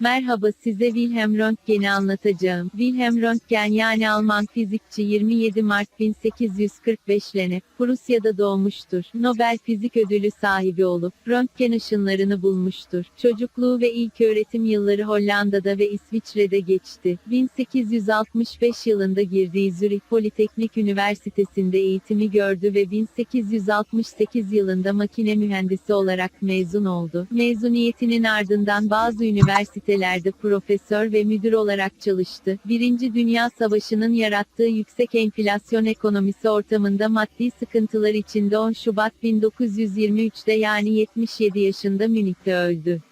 Merhaba size Wilhelm Röntgen'i anlatacağım. Wilhelm Röntgen yani Alman fizikçi 27 Mart 1845 Lene, Prusya'da doğmuştur. Nobel Fizik Ödülü sahibi olup, röntgen ışınlarını bulmuştur. Çocukluğu ve ilk öğretim yılları Hollanda'da ve İsviçre'de geçti. 1865 yılında girdiği Zürih Politeknik Üniversitesi'nde eğitimi gördü ve 1868 yılında makine mühendisi olarak mezun oldu. Mezuniyetinin ardından bazı üniversitelerde profesör ve müdür olarak çalıştı. Birinci Dünya Savaşı'nın yarattığı yüksek enflasyon ekonomisi ortamında maddi sıkıntılar içinde 10 Şubat 1923'te yani 77 yaşında Münih'te öldü.